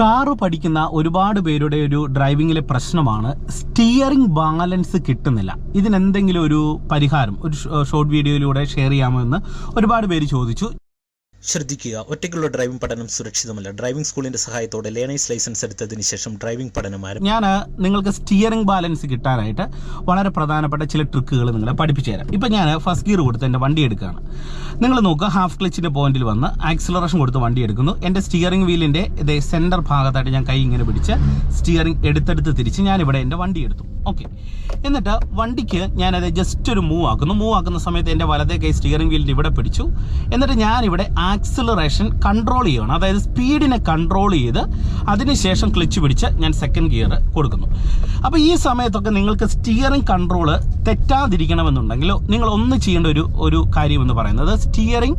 Car പഠിക്കുന്ന ഒരുപാട് പേരുടെ ഒരു ഡ്രൈവിങ്ങിലെ പ്രശ്നമാണ്. സ്റ്റിയറിംഗ് ബാലൻസ് കിട്ടുന്നില്ല. ഇതിനെന്തെങ്കിലും ഒരു പരിഹാരം ഒരു ഷോർട്ട് വീഡിയോയിലൂടെ ഷെയർ ചെയ്യാമോ എന്ന് ഒരുപാട് പേര് ചോദിച്ചു. ശ്രദ്ധിക്കുക. ഒറ്റയ്ക്കുള്ള ഡ്രൈവിംഗ് പഠനം സുരക്ഷിതമല്ല. ഡ്രൈവിംഗ് സ്കൂളിന്റെ സഹായത്തോടെ ലേണേഴ്സ് ലൈസൻസ് എടുത്തതിന് ശേഷം ഡ്രൈവിംഗ് പഠനം ആരംഭിക്കും ഞാൻ നിങ്ങൾക്ക് സ്റ്റിയറിംഗ് ബാലൻസ് കിട്ടാനായിട്ട് വളരെ പ്രധാനപ്പെട്ട ചില ട്രിക്കുകൾ നിങ്ങളെ പഠിപ്പിച്ചു തരാം. ഇപ്പം ഞാൻ ഫസ്റ്റ് ഗിയർ കൊടുത്ത് എന്റെ വണ്ടി എടുക്കുകയാണ്. നിങ്ങൾ നോക്കുക ഹാഫ് ക്ലച്ചിന്റെ പോയിന്റിൽ വന്ന് ആക്സിലറേഷൻ കൊടുത്ത് വണ്ടി എടുക്കുന്നു. എന്റെ സ്റ്റിയറിംഗ് വീലിന്റെ ഇതേ സെന്റർ ഭാഗത്തായിട്ട് ഞാൻ കൈ ഇങ്ങനെ പിടിച്ച് സ്റ്റിയറിംഗ് എടുത്തെടുത്ത് തിരിച്ച് ഞാനിവിടെ എന്റെ വണ്ടി എടുത്തു. ഓക്കെ എന്നിട്ട് വണ്ടിക്ക് ഞാനത് ജസ്റ്റ് ഒരു മൂവ് ആക്കുന്നു. മൂവ് ആക്കുന്ന സമയത്ത് എന്റെ വലതേ കൈ സ്റ്റിയറിംഗ് വീലിന്റെ ഇവിടെ പിടിച്ചു. എന്നിട്ട് ഞാനിവിടെ ആക്സിലറേഷൻ കൺട്രോൾ ചെയ്യണം. അതായത് സ്പീഡിനെ കൺട്രോൾ ചെയ്ത് അതിനുശേഷം ക്ലിച്ച് പിടിച്ച് ഞാൻ സെക്കൻഡ് ഗിയർ കൊടുക്കുന്നു. അപ്പോൾ ഈ സമയത്തൊക്കെ നിങ്ങൾക്ക് സ്റ്റിയറിംഗ് കൺട്രോൾ തെറ്റാതിരിക്കണമെന്നുണ്ടെങ്കിൽ നിങ്ങൾ ഒന്ന് ചെയ്യേണ്ട ഒരു ഒരു കാര്യമെന്ന് പറയുന്നത് സ്റ്റിയറിംഗ്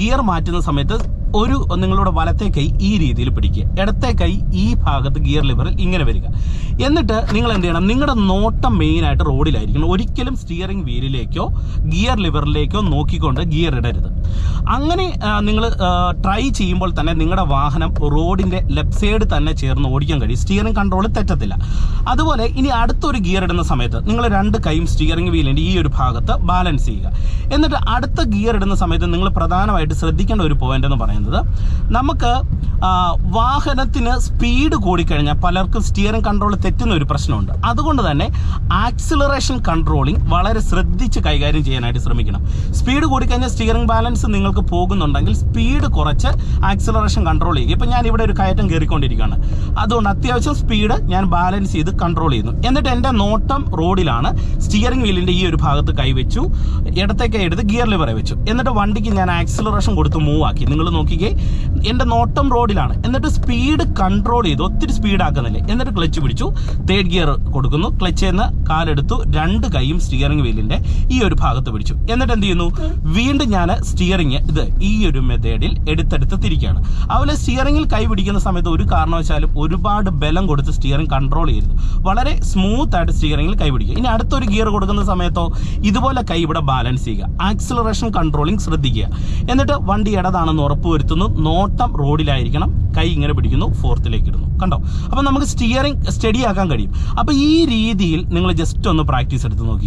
ഗിയർ മാറ്റുന്ന സമയത്ത് ഒരു നിങ്ങളുടെ വലത്തെ കൈ ഈ രീതിയിൽ പിടിക്കുക. ഇടത്തെ കൈ ഈ ഭാഗത്ത് ഗിയർ ലിവറിൽ ഇങ്ങനെ വരിക. എന്നിട്ട് നിങ്ങൾ എന്ത് ചെയ്യണം? നിങ്ങളുടെ നോട്ടം മെയിനായിട്ട് റോഡിലായിരിക്കണം ഒരിക്കലും സ്റ്റിയറിംഗ് വീലിലേക്കോ ഗിയർ ലിവറിലേക്കോ നോക്കിക്കൊണ്ട് ഗിയർ ഇടരുത്. അങ്ങനെ നിങ്ങൾ ട്രൈ ചെയ്യുമ്പോൾ തന്നെ നിങ്ങളുടെ വാഹനം റോഡിന്റെ ലെഫ്റ്റ് സൈഡ് തന്നെ ചേർന്ന് ഓടിക്കാൻ കഴിയും. സ്റ്റിയറിംഗ് കൺട്രോൾ തെറ്റത്തില്ല. അതുപോലെ ഇനി അടുത്തൊരു ഗിയർ ഇടുന്ന സമയത്ത് നിങ്ങൾ രണ്ട് കൈയും സ്റ്റിയറിംഗ് വീലിന്റെ ഈ ഒരു ഭാഗത്ത് ബാലൻസ് ചെയ്യുക. എന്നിട്ട് അടുത്ത ഗിയർ ഇടുന്ന സമയത്ത് നിങ്ങൾ പ്രധാനമായിട്ട് ശ്രദ്ധിക്കേണ്ട ഒരു പോയിന്റ് എന്ന് പറയുന്നത് നമുക്ക് വാഹനത്തിന് സ്പീഡ് കൂടിക്കഴിഞ്ഞാൽ പലർക്കും സ്റ്റിയറിംഗ് കൺട്രോൾ തെറ്റുന്ന ഒരു പ്രശ്നമുണ്ട്. അതുകൊണ്ട് തന്നെ ആക്സിലറേഷൻ കൺട്രോളിങ് വളരെ ശ്രദ്ധിച്ച് കൈകാര്യം ചെയ്യാനായിട്ട് ശ്രമിക്കണം. സ്പീഡ് കൂടിക്കഴിഞ്ഞാൽ സ്റ്റിയറിംഗ് ബാലൻസ് നിങ്ങൾക്ക് പോകുന്നുണ്ടെങ്കിൽ സ്പീഡ് കുറച്ച് ആക്സിലറേഷൻ കൺട്രോൾ ചെയ്യുക. ഇപ്പം ഞാൻ ഇവിടെ ഒരു കയറ്റം കയറിക്കൊണ്ടിരിക്കുകയാണ്. അതുകൊണ്ട് അത്യാവശ്യം സ്പീഡ് ഞാൻ ബാലൻസ് ചെയ്ത് കൺട്രോൾ ചെയ്യുന്നു. എന്നിട്ട് എന്റെ നോട്ടം റോഡിലാണ്. സ്റ്റിയറിംഗ് വീലിന്റെ ഈ ഒരു ഭാഗത്ത് കൈവച്ചു ഇടത്തേക്ക് എടുത്ത് ഗിയർ ലിവറെ വെച്ചു. എന്നിട്ട് വണ്ടിക്ക് ഞാൻ ആക്സിലറേഷൻ കൊടുത്ത് മൂവ് ആക്കി. നിങ്ങൾ നോക്കിക്കേ എന്റെ നോട്ടം റോഡിലാണ്. എന്നിട്ട് സ്പീഡ് കൺട്രോൾ ചെയ്ത്. ഒത്തിരി സ്പീഡ് ആക്കുന്നില്ല. എന്നിട്ട് ക്ലച്ച് പിടിച്ചു. തേർഡ് ഗിയർ കൊടുക്കുന്നു. ക്ലച്ച് നിന്ന് കാലെടുത്തു. രണ്ട് കൈയും സ്റ്റിയറിംഗ് വീലിന്റെ ഈ ഒരു ഭാഗത്ത് പിടിച്ചു. എന്നിട്ട് എന്ത് ചെയ്യുന്നു? വീണ്ടും ഞാൻ സ്റ്റിയറിംഗ് ഇത് ഈ ഒരു മെത്തേഡിൽ എടുത്തെടുത്ത് തിരിക്കുകയാണ് അതുപോലെ സ്റ്റിയറിംഗിൽ കൈ പിടിക്കുന്ന സമയത്ത് ഒരു കാരണവശാലും ഒരുപാട് ബലം കൊടുത്ത് സ്റ്റിയറിംഗ് കൺട്രോൾ ചെയ്യരുത്. വളരെ സ്മൂത്ത് ആയിട്ട് സ്റ്റിയറിംഗിൽ കൈ പിടിക്കുക. ഇനി അടുത്തൊരു ഗിയർ കൊടുക്കുന്ന സമയത്തോ ഇതുപോലെ കൈ ഇവിടെ ബാലൻസ് ചെയ്യുക. ആക്സിലറേഷൻ കൺട്രോളിംഗ് ശ്രദ്ധിക്കുക. എന്നിട്ട് വണ്ടി ഇടതാണെന്ന് ഉറപ്പുവരുത്തുന്നു. നോട്ടം റോഡിലായിരിക്കണം. കൈ ഇങ്ങനെ പിടിക്കുന്നു ഫോർത്തിലേക്ക് ഇടുന്നു. കണ്ടോ? അപ്പം നമുക്ക് സ്റ്റിയറിംഗ് സ്റ്റഡി ആക്കാൻ കഴിയും. അപ്പോൾ ഈ രീതിയിൽ നിങ്ങൾ ജസ്റ്റ് ഒന്ന് പ്രാക്ടീസ് എടുത്ത് നോക്കി.